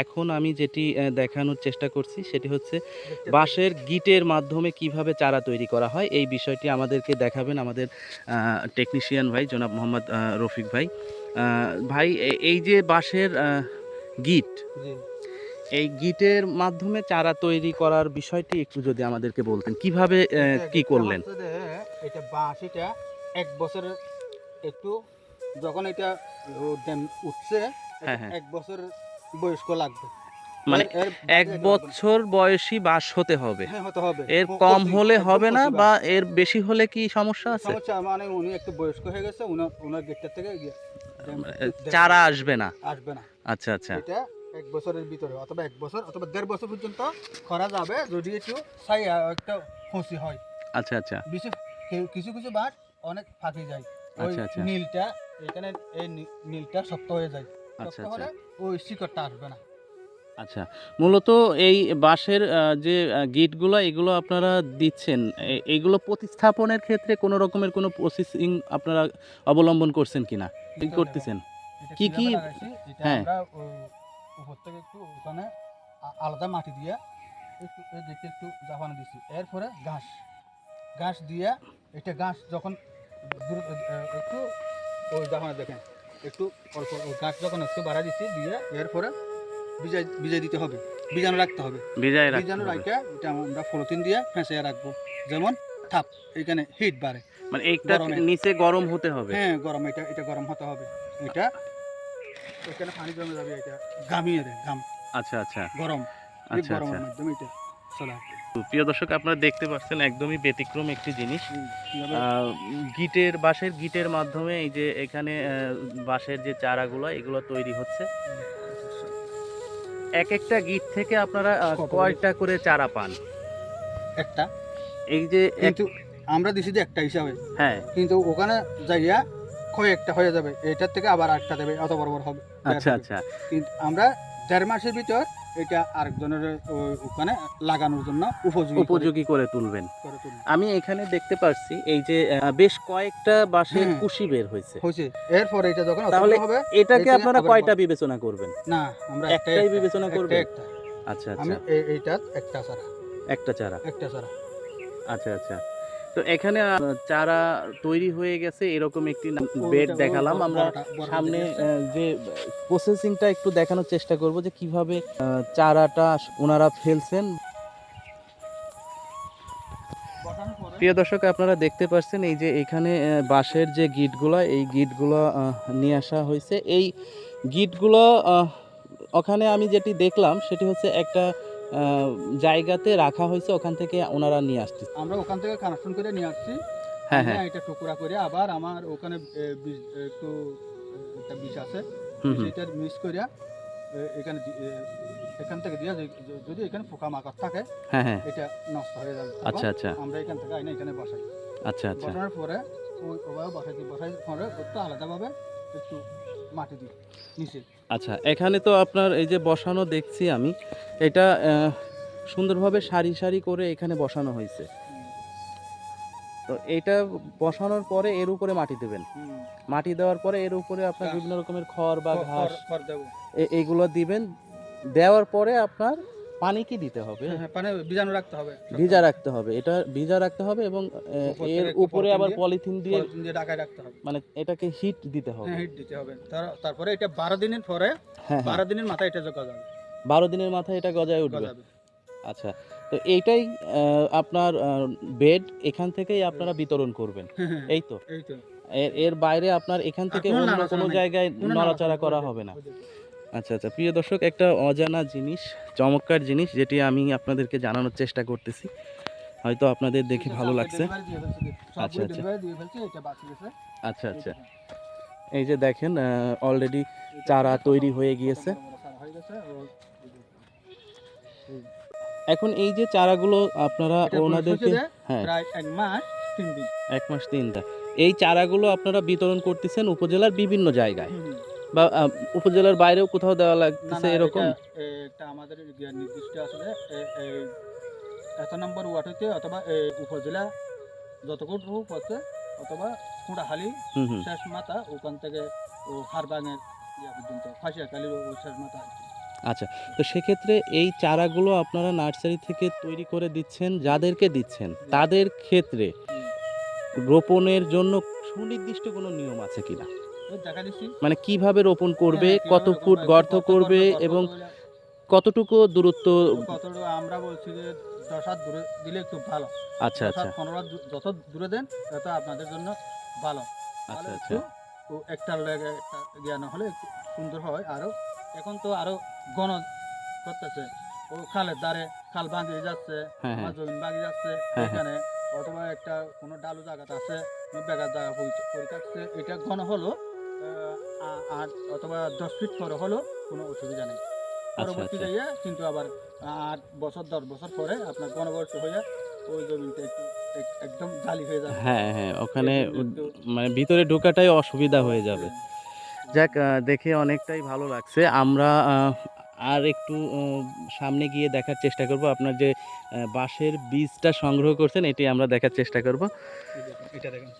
এখন আমি যেটি দেখানোর চেষ্টা করছি সেটি হচ্ছে বাঁশের গিটের মাধ্যমে কীভাবে চারা তৈরি করা হয় এই বিষয়টি আমাদেরকে দেখাবেন আমাদের টেকনিশিয়ান ভাই জনাব মোহাম্মদ রফিক ভাই। ভাই এই যে বাঁশের গিট এই গিটের মাধ্যমে চারা তৈরি করার বিষয়টি একটু যদি আমাদেরকে বলতেন কীভাবে আহ, কি করলেন? এটা বাঁশ এটা এক বছরের একটু যখন এটা উঠছে হ্যাঁ, হ্যাঁ। এক বছর বয়স্ক লাগবে। মানে এক। বছর বয়সী বাস হতে হবে। হ্যাঁ এর কম হলে হবে না বা এর বেশি হলে কি সমস্যা আছে? সমস্যা মানে উনি একটু বয়স্ক হয়ে গেছে উনার উনার গেটটা থেকে ড্যাম চারা আসবে না। আসবে না। আচ্ছা আচ্ছা। এটা এক বছরের ভিতরে অথবা এক বছর অথবা দেড় বছর পর্যন্ত করা যাবে যদি একটু ছাই একটা খুশি হয়। আচ্ছা আচ্ছা। কিছু কিছু বাট অনেক ফাঁকি যায়। আচ্ছা, আচ্ছা। নীলটা এখানে এই নীলটা শক্ত হয়ে যায়। শক্ত আচ্ছা। হলে ওই শিকড়টা আসবে না। আচ্ছা মূলত এই বাঁশের যে গিটগুলো এগুলো আপনারা দিচ্ছেন এগুলো প্রতিস্থাপনের ক্ষেত্রে কোনো রকমের কোনো প্রসেসিং আপনারা অবলম্বন করছেন কিনা? কি করতেছেন? কি কি- হ্যাঁ। উপর থেকে একটু ওখানে আলাদা মাটি দিয়ে একটু দিকে একটু জাফানো দিছি। এরপরে ঘাস ঘাস দিয়ে এটা ঘাস যখন একটু ওই জাফানো দেখেন। একটু অল্প ঘাস যখন একটু বাড়া দিছি দিয়ে এরপরে বিজাই বিজাই দিতে হবে। বীজাণু রাখতে হবে। রাখতে বীজাণু। রাখে এটা আমরা পলিথিন দিয়ে ফেঁসে রাখব। যেমন থাপ এখানে হিট বাড়ে। মানে এইটা নিচে গরম হতে হবে। হ্যাঁ গরম এটা এটা গরম হতে হবে। এটা এখানে পানি জমে যাবে এটা গামিয়ে দেয় গাম আচ্ছা আচ্ছা। গরম। আচ্ছা গরমের আচ্ছা মাধ্যমে এটা চলে। প্রিয় দর্শক আপনারা দেখতে পাচ্ছেন একদমই ব্যতিক্রম একটি জিনিস। গিটের বাঁশের গিটের মাধ্যমে এই যে এখানে বাঁশের যে চারাগুলো এগুলো তৈরি হচ্ছে। এক একটা গিট থেকে আপনারা? কয়টা করে চারা পান? একটা? এই যে কিন্তু আমরা দিছি যে একটা হিসাবে। হ্যাঁ। কিন্তু ওখানে যাইয়া কয়েকটা হয়ে যাবে। এটার থেকে আবার একটা দেবে অত বড় বড় হবে। আচ্ছা আচ্ছা। কিন্তু আমরা দেড় মাসের ভিতর এটা আরেকজনের ওখানে লাগানোর জন্য উপযোগী উপযোগী করে তুলবেন। আমি এখানে দেখতে পাচ্ছি এই যে বেশ কয়েকটা বাঁশের। কুশি বের হয়েছে। হয়েছে। এরপরে এটা যখন তাহলে হবে এটাকে আপনারা কয়টা বিবেচনা করবেন? না আমরা একটাই বিবেচনা? একটা আচ্ছা আমি আচ্ছা এই- এইটা একটা ছাড়া একটা চারা। একটা ছাড়া আচ্ছা আচ্ছা। তো এখানে চারা তৈরি হয়ে গেছে এরকম একটি বেড দেখালাম। আমরা সামনে যে প্রসেসিংটা একটু দেখানোর চেষ্টা করব যে কীভাবে চারাটা ওনারা ফেলছেন। প্রিয় দর্শক আপনারা দেখতে পাচ্ছেন এই যে এখানে বাঁশের যে গিটগুলো এই গিটগুলো নিয়ে আসা হয়েছে। এই গিটগুলো ওখানে আমি যেটি দেখলাম সেটি হচ্ছে একটা জায়গাতে রাখা হয়েছে ওখান থেকে ওনারা নিয়ে আসছে। আমরা ওখান থেকে কানেকশন করে নিয়ে আসছি। হ্যাঁ হ্যাঁ। এটা টুকরা করে আবার আমার ওখানে একটু একটা বিষ আছে। সেটা মিক্স করিয়া এখানে এখান থেকে দিয়া যদি এখানে পোকা মাকড় থাকে হ্যাঁ হ্যাঁ। এটা নষ্ট হয়ে যাবে। আচ্ছা আচ্ছা। আমরা এখান থেকে আইনা এখানে বসাই। আচ্ছা আচ্ছা। বসানোর পরে ওই বসাই বসাই পরে একটু আলাদাভাবে একটু মাটি দিই নিচে। আচ্ছা এখানে তো আপনার এই যে বসানো দেখছি আমি এটা সুন্দরভাবে সারি সারি করে এখানে বসানো হয়েছে। তো এটা বসানোর পরে এর উপরে মাটি দেবেন? মাটি দেওয়ার পরে এর উপরে আপনার বিভিন্ন রকমের খড় বা ঘাস এইগুলো দিবেন। দেওয়ার পরে আপনার পানি কি দিতে হবে? হ্যাঁ, পানি বীজাণু রাখতে হবে। ভিজা রাখতে হবে এটা ভিজা রাখতে হবে এবং এর উপরে আবার পলিথিন দিয়ে দিয়ে ঢাকায় রাখতে হবে। মানে এটাকে হিট দিতে হবে। হ্যাঁ হিট দিতে হবে। তারপরে এটা বারো দিনের পরে হ্যাঁ হ্যাঁ। বারো দিনের মাথায় এটা জোগা যাবে বারো দিনের মাথায় এটা গজায় উঠবে। আচ্ছা তো এইটাই আপনার বেড এখান থেকেই আপনারা বিতরণ করবেন। এই তো। এর বাইরে আপনার এখান থেকে অন্য কোনো জায়গায় নড়াচড়া করা হবে না। আচ্ছা আচ্ছা। প্রিয় দর্শক একটা অজানা জিনিস চমৎকার জিনিস যেটি আমি আপনাদেরকে জানানোর চেষ্টা করতেছি। হয়তো আপনাদের দেখে ভালো লাগছে। আচ্ছা, আচ্ছা। আচ্ছা। আচ্ছা। এই যে দেখেন অলরেডি চারা তৈরি হয়ে গিয়েছে। হয়ে এখন এই যে চারাগুলো আপনারা ওনাদেরকে হ্যাঁ। এক মাস তিন দিন। এক মাস তিনটা এই চারাগুলো আপনারা বিতরণ করতেছেন উপজেলার বিভিন্ন জায়গায়। বা উপজেলার বাইরেও কোথাও দেওয়া লাগতেছে এরকম? এটা, আমাদের নির্দিষ্ট আসলে এত নম্বর ওয়ার্ড হইতে অথবা উপজেলা যতটুকু পথে অথবা কুড়াহালি শেষ মাথা ওখান থেকে হারবাঙের ইয়া পর্যন্ত শেষ মাথা আচ্ছা তো সেক্ষেত্রে এই চারাগুলো আপনারা নার্সারি থেকে তৈরি করে দিচ্ছেন যাদেরকে দিচ্ছেন তাদের ক্ষেত্রে রোপণের জন্য সুনির্দিষ্ট কোনো নিয়ম আছে কিনা? মানে কীভাবে রোপণ করবে হ্যাঁ, কত ফুট গর্ত করবে এবং কতটুকু দূরত্ব আমরা বলছি যে দশ হাত দূরে দিলে একটু ভালো। আচ্ছা আচ্ছা। পনেরো যত দূরে দেন তত আপনাদের জন্য ভালো। আচ্ছা আচ্ছা। একটু লেগে একটা জ্ঞান হলে সুন্দর হয়। আরও এখন তো আরও ঘন করতেছে। ও খালের ধারে খাল ভাঙিয়ে যাচ্ছে হ্যাঁ হ্যাঁ। জমিন ভাঙিয়ে যাচ্ছে। এখানে অথবা একটা কোনো ডালু জায়গাতে আছে বেগার জায়গা পরি- পরি এটা ঘন হলো আট অথবা দশ ফিট পরে হলো কোনো অসুবিধা নেই। পরবর্তী আচ্ছা। যাইয়া কিন্তু আবার আট বছর দশ বছর পরে আপনার ঘনবর্ষ হয়ে ওই জমিটা একটু একদম জালি হয়ে যাবে। হ্যাঁ হ্যাঁ ওখানে মানে ভিতরে ঢোকাটাই অসুবিধা হয়ে যাবে। যাক দেখে অনেকটাই ভালো লাগছে। আমরা আর একটু সামনে গিয়ে দেখার চেষ্টা করব। আপনার যে বাঁশের বীজটা সংগ্রহ করছেন এটি আমরা দেখার চেষ্টা করব। এটা দেখুন